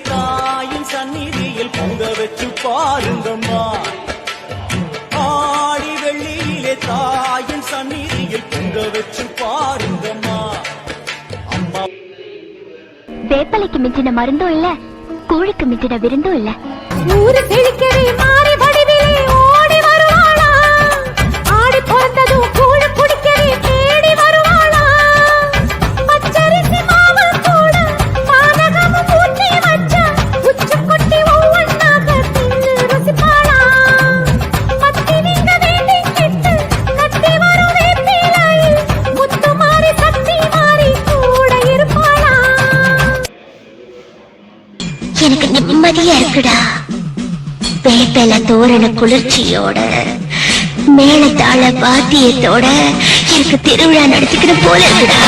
தாயின் சந்நிதியில் பொங்க வச்சு பாருங்கம்மா. ஆடி வெள்ளியிலே தாயின் சந்நிதியில் பொங்க வச்சு பாருங்கம்மா. அம்மா. வேப்பலைக்கு மிஞ்சின மருந்தும் இல்ல கூழுக்கு மிஞ்சின விருந்தும் இல்ல. ஊரு செழிக்கவே மாறி நிம்மதியா இருக்குடா. வேப்பல தோரண குளிர்ச்சியோட மேலத்தாழ பாத்தியத்தோட எனக்கு திருவிழா நடத்திக்கிற போல இருக்குடா.